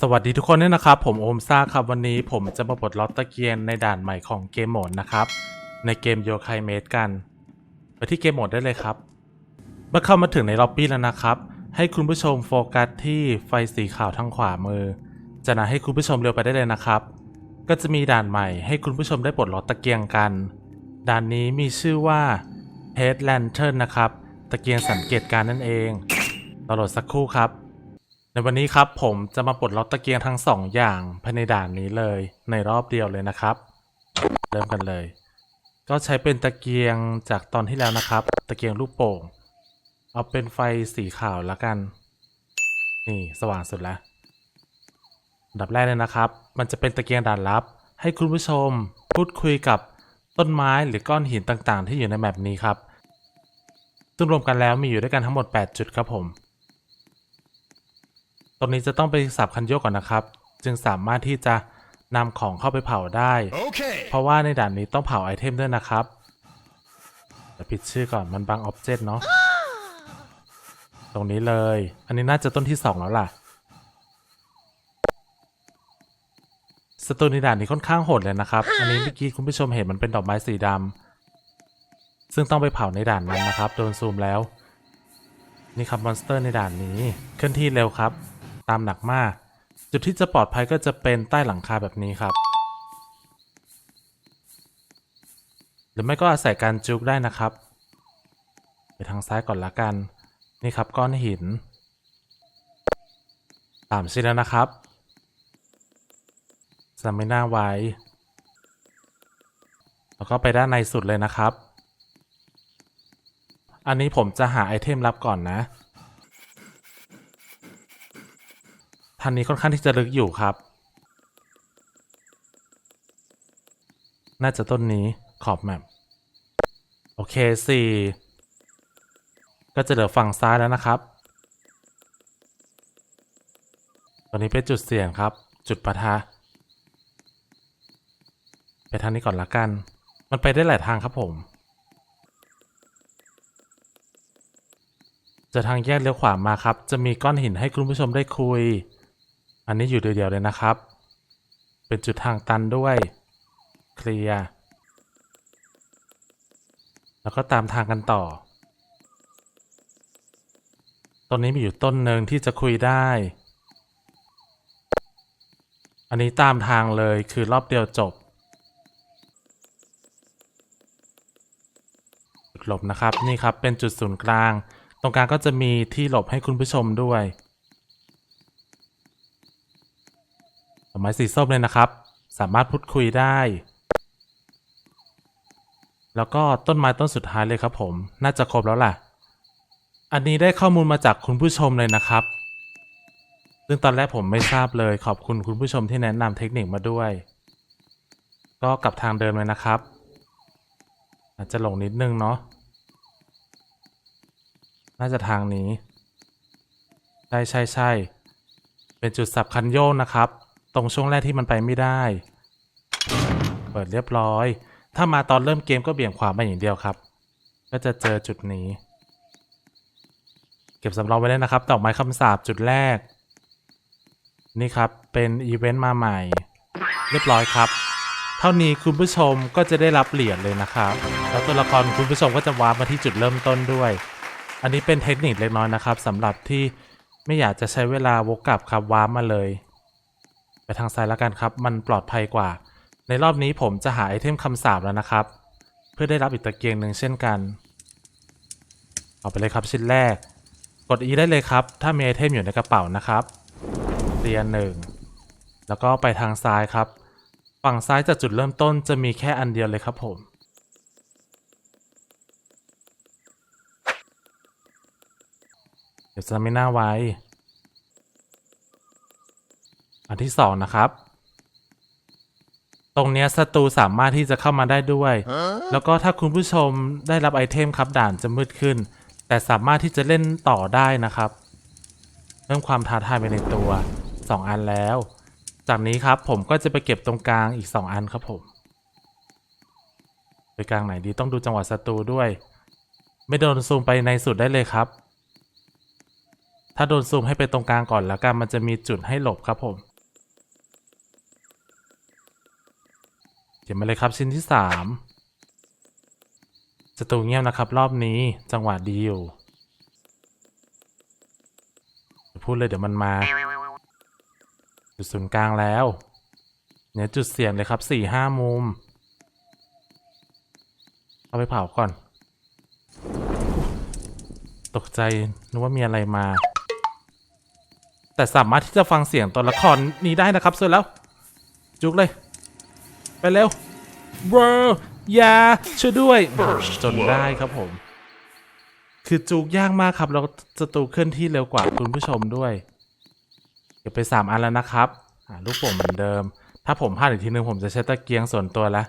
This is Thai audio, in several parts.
สวัสดีทุกคนด้วยนะครับ ผมโอมซ่าครับวันนี้ผมจะมาปลดล็อกตะเกียงในด่านใหม่ของเกมโหมดนะครับ ในเกมโยคายเมดกัน ไปที่เกมโหมดได้เลยครับ เมื่อเข้ามาถึงในล็อบบี้แล้วนะครับ ให้คุณผู้ชมโฟกัสที่ไฟสีขาวทางขวามือจะนำให้คุณผู้ชมเร็วไปได้เลยนะครับ ก็จะมีด่านใหม่ให้คุณผู้ชมได้ปลดล็อกตะเกียงกัน ด่านนี้มีชื่อว่า Head Lantern นะครับ ตะเกียงสังเกตการนั่นเองรอโหลดสักครู่ครับ ในวันนี้ครับผมจะมาปลดล็อกตะเกียงทั้งสองอย่างภายในด่านนี้เลยในรอบเดียวเลยนะครับ เริ่มกันเลย ก็ใช้เป็นตะเกียงจากตอนที่แล้วนะครับ ตะเกียงลูกโป่ง เอาเป็นไฟสีขาวแล้วกัน นี่สว่างสุดแล้วดับแรกเลยนะครับ มันจะเป็นตะเกียงด่านลับ ให้คุณผู้ชมพูดคุยกับต้นไม้หรือก้อนหินต่างๆ ที่อยู่ในแมปนี้ครับซึ่งรวมกันแล้วมีอยู่ด้วยกันทั้งหมด 8 จุดครับผม ตรงนี้จะต้องไปสับคันโยกก่อนนะครับ จึงสามารถที่จะนำของเข้าไปเผาได้ Okay. เพราะว่าในด่านนี้ต้องเผาไอเทมด้วยนะครับเดี๋ยวปิดชื่อก่อนมันบังออบเจกต์เนาะตรงนี้เลย อันนี้น่าจะต้นที่สองแล้วล่ะสตูในด่านนี้ค่อนข้างโหดเลยนะครับ อันนี้เมื่อกี้คุณผู้ชมเห็นมันเป็นดอกไม้สีดำซึ่งต้องไปเผาในด่านนั้นนะครับ โดนซูมแล้ว นี่ครับมอนสเตอร์ในด่านนี้ เคลื่อนที่เร็วครับ ตามหนักมาก จุดที่จะปลอดภัยก็จะเป็นใต้หลังคาแบบนี้ครับ หรือไม่ก็อาศัยการจุกได้นะครับ ไปทางซ้ายก่อนละกัน นี่ครับก้อนหินสามชิ้นแล้วนะครับจะไม่น่าไว้ แล้วก็ไปด้านในสุดเลยนะครับ อันนี้ผมจะหาไอเทมลับก่อนนะ ทันนี้ค่อนข้างที่จะลึกอยู่ครับ น่าจะต้นนี้ขอบแมปโอเคสี่ก็จะเหลือฝั่งซ้ายแล้วนะครับ ตอนนี้เป็นจุดเสี่ยงครับ จุดปะทะ ไปทางนี้ก่อนละกัน มันไปได้หลายทางครับผมจะทางแยกเลี้ยวขวามาครับ จะมีก้อนหินให้คุณผู้ชมได้คุย อันนี้อยู่เดียวๆเลยนะครับ เป็นจุดทางตันด้วย เคลียร์ แล้วก็ตามทางกันต่อตรงนี้มีอยู่ต้นหนึ่งที่จะคุยได้ อันนี้ตามทางเลยคือรอบเดียวจบหลบนะครับ นี่ครับเป็นจุดศูนย์กลาง ตรงกลางก็จะมีที่หลบให้คุณผู้ชมด้วย อกไม้สีส้มเลยนะครับ สามารถพูดคุยได้ แล้วก็ต้นไม้ต้นสุดท้ายเลยครับผม น่าจะครบแล้วล่ะ อันนี้ได้ข้อมูลมาจากคุณผู้ชมเลยนะครับ ซึ่งตอนแรกผมไม่ทราบเลย ขอบคุณคุณผู้ชมที่แนะนำเทคนิคมาด้วย ก็กลับทางเดิมเลยนะครับ อาจจะหลงนิดนึงเนาะ น่าจะทางนี้ ใช่ใช่ใช่เป็นจุดสับคันโยกนะครับ ตรงช่วงแรกที่มันไปไม่ได้ เปิดเรียบร้อย ถ้ามาตอนเริ่มเกมก็เบี่ยงขวามาอย่างเดียวครับ ก็จะเจอจุดนี้ เก็บสำรองไว้เลยนะครับ ดอกไม้คำสาบจุดแรก นี่ครับ เป็นอีเวนต์มาใหม่ เรียบร้อยครับ เท่านี้คุณผู้ชมก็จะได้รับเหรียญเลยนะครับ แล้วตัวละครคุณผู้ชมก็จะวาร์ปมาที่จุดเริ่มต้นด้วย อันนี้เป็นเทคนิคเล็กน้อยนะครับสำหรับที่ไม่อยากจะใช้เวลาวกกลับครับวาร์ปมาเลย ไปทางซ้ายแล้วกันครับ มันปลอดภัยกว่า ในรอบนี้ผมจะหาไอเทมคำสาบแล้วนะครับ เพื่อได้รับอีกตะเกียงหนึ่งเช่นกัน เอาไปเลยครับชิ้นแรก กด E ได้เลยครับ ถ้ามีไอเทมอยู่ในกระเป๋านะครับเรียนหนึ่งแล้วก็ไปทางซ้ายครับ ฝั่งซ้ายจากจุดเริ่มต้นจะมีแค่อันเดียวเลยครับผมเดี๋ยวจะไม่น่าไว้ อันที่สองนะครับ ตรงเนี้ยศัตรูสามารถที่จะเข้ามาได้ด้วย แล้วก็ถ้าคุณผู้ชมได้รับไอเทมครับด่านจะมืดขึ้น แต่สามารถที่จะเล่นต่อได้นะครับ เพิ่มความท้าทายไปในตัว 2 อันแล้ว จากนี้ครับผมก็จะไปเก็บตรงกลางอีก 2 อันครับผมไปกลางไหนดีต้องดูจังหวะศัตรูด้วย ไม่โดนซูมไปในสุดได้เลยครับ ถ้าโดนซูมให้ไปตรงกลางก่อนแล้วกันมันจะมีจุดให้หลบครับผม เก็บมาเลยครับชิ้นที่สามจะตูเงียบนะครับรอบนี้จังหวะดีอยู่พูดเลยเดี๋ยวมันมา จุดศูนย์กลางแล้ว เนี่ยจุดเสี่ยงเลยครับสี่ห้ามุม เอาไปเผาก่อน ตกใจนึกว่ามีอะไรมา แต่สามารถที่จะฟังเสียงตัวละครนี้ได้นะครับเสร็จแล้ว จุกเลย ไปเร็วบรอยาช่วยด้วย จนได้ครับผม คือจุกยากมากครับแล้วจะตูเคลื่อนที่เร็วกว่าคุณผู้ชมด้วย เก็บไปสามอันแล้วนะครับลูกโป่งเหมือนเดิม ถ้าผมพลาดอีกทีนึงผมจะใช้ตะเกียงส่วนตัวละ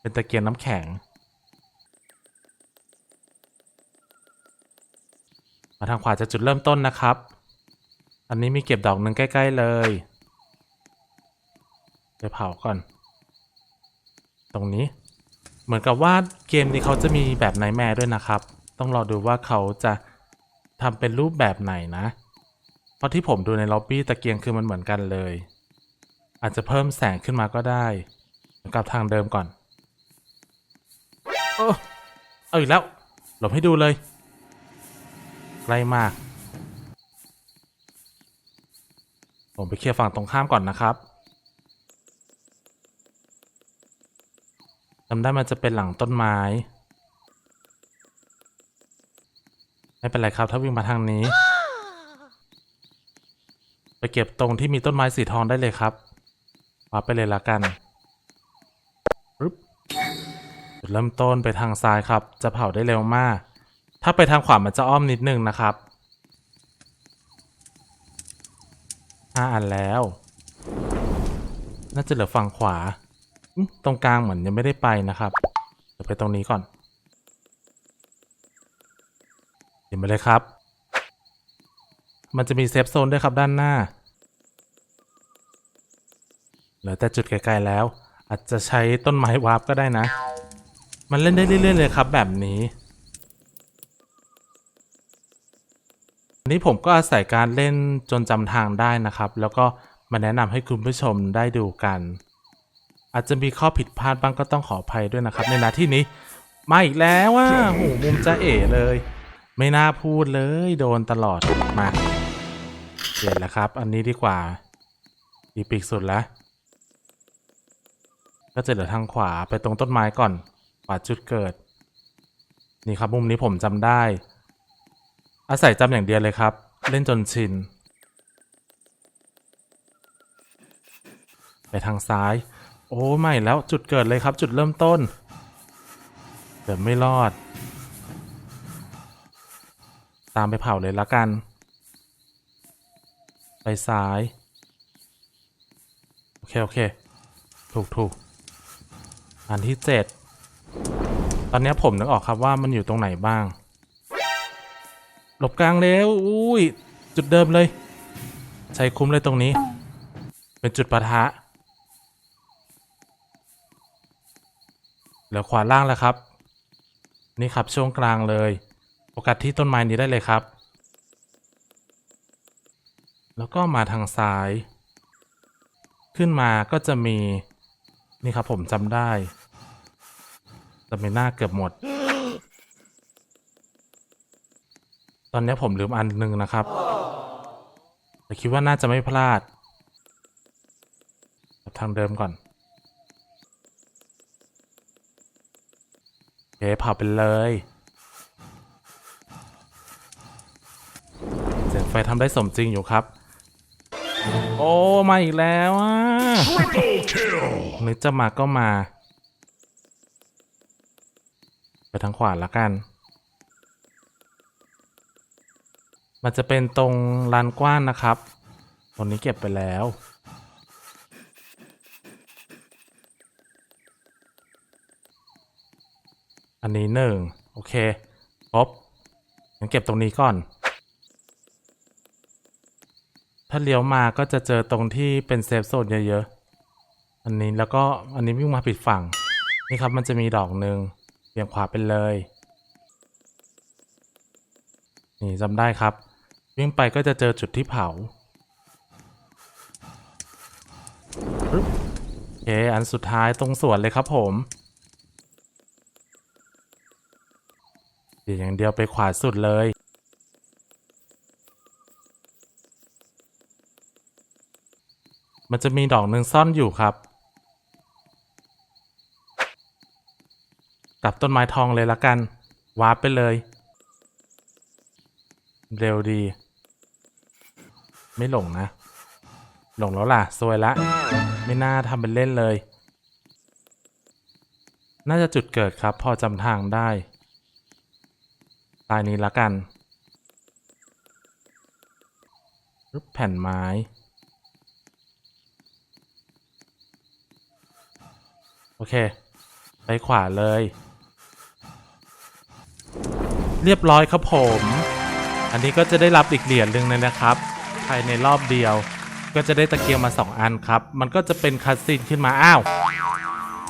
เป็นตะเกียงน้ำแข็ง มาทางขวาจะจุดเริ่มต้นนะครับ อันนี้มีเก็บดอกหนึ่งใกล้ ๆเลย ไปเผาก่อน ตรงนี้ เหมือนกับว่าเกมนี้เขาจะมีแบบไนแมร์ด้วยนะครับ ต้องรอดูว่าเขาจะทำเป็นรูปแบบไหนนะ เพราะที่ผมดูในล็อบบี้ตะเกียงคือมันเหมือนกันเลย อาจจะเพิ่มแสงขึ้นมาก็ได้เหมือนกับทางเดิมก่อนโอ้เอาอีกแล้ว หลบให้ดูเลยใกล้มาก ผมไปเคลียร์ฝั่งตรงข้ามก่อนนะครับ จำได้มันจะเป็นหลังต้นไม้ ไม่เป็นไรครับ ถ้าวิ่งมาทางนี้ ไปเก็บตรงที่มีต้นไม้สีทองได้เลยครับมาไปเลยละกันปึ๊บจุดเริ่มต้นไปทางซ้ายครับ จะเผาได้เร็วมาก ถ้าไปทางขวามันจะอ้อมนิดนึงนะครับห้าอันแล้ว น่าจะเหลือฝั่งขวา ตรงกลางเหมือนยังไม่ได้ไปนะครับเดี๋ยวไปตรงนี้ก่อนเห็นไปเลยครับ มันจะมีเซฟโซนด้วยครับด้านหน้าเหลือแต่จุดไกลๆแล้ว อาจจะใช้ต้นไม้วาร์ปก็ได้นะ มันเล่นได้เรื่อยๆเลยครับแบบนี้อันนี้ผมก็อาศัยการเล่นจนจำทางได้นะครับ แล้วก็มาแนะนำให้คุณผู้ชมได้ดูกัน อาจจะมีข้อผิดพลาดบ้างก็ต้องขออภัยด้วยนะครับ ในนาที่นี้ มาอีกแล้วว่าโหมุมจะเอ๋เลย ไม่น่าพูดเลยโดนตลอดมาเปลี่ยนแล้วครับ อันนี้ดีกว่าอีปีกสุดแล้ว ก็จะเหลือทางขวาไปตรงต้นไม้ก่อนขวาจุดเกิด นี่ครับมุมนี้ผมจำได้ อาศัยจำอย่างเดียวเลยครับ เล่นจนชิน ไปทางซ้าย โอ้ไม่แล้วจุดเกิดเลยครับ จุดเริ่มต้นเดี๋ยวไม่รอด ตามไปเผาเลยละกัน ไปซ้าย โอเค โอเค ถูกถูกอันที่เจ็ดตอนนี้ผมนึกออกครับว่ามันอยู่ตรงไหนบ้าง หลบกลางเร็วอุ้ย จุดเดิมเลย ใช้คุ้มเลยตรงนี้ เป็นจุดปะทะ แล้วขวาล่างแล้วครับ นี่ครับช่วงกลางเลยโอกาสที่ต้นไม้นี้ได้เลยครับ แล้วก็มาทางซ้าย ขึ้นมาก็จะมีนี่ครับผมจำได้แต่ไม่น่าเกือบหมด ตอนนี้ผมลืมอันหนึ่งนะครับ แต่คิดว่าน่าจะไม่พลาดทางเดิมก่อนโอ เคเผาไปเลยเสียงไฟทำได้สมจริงอยู่ครับ โอ้มาอีกแล้วอะ Triple kill! นึกจะมาก็มา ไปทางขวาละกัน มันจะเป็นตรงลานกว้านนะครับ ตรงนี้เก็บไปแล้ว นนี้หนึ่งโอเคครบงั้นเก็บตรงนี้ก่อน ถ้าเลี้ยวมาก็จะเจอตรงที่เป็นเซฟโซนเยอะๆ อันนี้แล้วก็อันนี้วิ่งมาผิดฝั่ง นี่ครับมันจะมีดอกหนึ่งเบี่ยงขวาไปเลย นี่จำได้ครับ วิ่งไปก็จะเจอจุดที่เผาโอเคอันสุดท้ายตรงสวนเลยครับผม เดี๋ยวอย่างเดียวไปขวาสุดเลย มันจะมีดอกหนึ่งซ่อนอยู่ครับกับต้นไม้ทองเลยละกัน วาร์ปไปเลย เร็วดี ไม่หลงนะ หลงแล้วล่ะซวยละ ไม่น่าทำเป็นเล่นเลย น่าจะจุดเกิดครับ พอจำทางได้ ตายนี้ละกันรึบแผ่นไม้ โอเค ไปขวาเลย เรียบร้อยครับผม อันนี้ก็จะได้รับอีกเหรียญหนึ่งเลยนะครับ ภายในรอบเดียว ก็จะได้ตะเกียงมา 2 อันครับ มันก็จะเป็นคัสซีนขึ้นมา อ้าว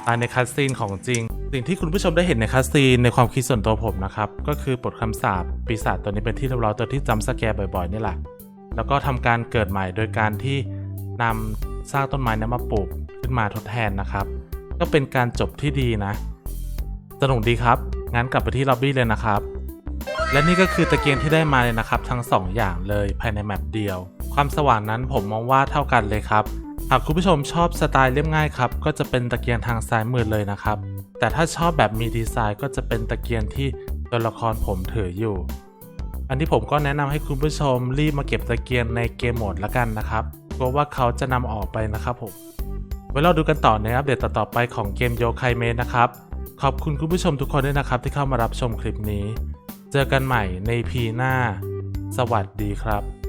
ตาในคัสซีนของจริง สิ่งที่คุณผู้ชมได้เห็นในคัสซีนในความคิดส่วนตัวผมนะครับ ก็คือบทคำสาปปีศาจตัวนี้เป็นที่เรียบร้อยตัวที่จำสแกร์บ่อยๆนี่แหละ แล้วก็ทำการเกิดใหม่โดยการที่นำซากต้นไม้นั้นมาปลูกขึ้นมาทดแทนนะครับ ก็เป็นการจบที่ดีนะ สนุกดีครับ งั้นกลับไปที่ล็อบบี้เลยนะครับ และนี่ก็คือตะเกียงที่ได้มาเลยนะครับ ทั้ง 2 อย่างเลยภายในแมปเดียว ความสว่างนั้นผมมองว่าเท่ากันเลยครับ หากคุณผู้ชมชอบสไตล์เรียบง่ายครับ ก็จะเป็นตะเกียงทางซ้ายมือเลยนะครับ แต่ถ้าชอบแบบมีดีไซน์ก็จะเป็นตะเกียงที่ตัวละครผมถืออยู่ อันที่ผมก็แนะนำให้คุณผู้ชมรีบมาเก็บตะเกียงในเกมโหมดละกันนะครับกลัวว่าเขาจะนำออกไปนะครับผมไว้เราดูกันต่อในอัปเดตต่อๆไปของเกมโยคายเมนนะครับ ขอบคุณคุณผู้ชมทุกคนด้วยนะครับ ที่เข้ามารับชมคลิปนี้ เจอกันใหม่ในพีหน้า สวัสดีครับ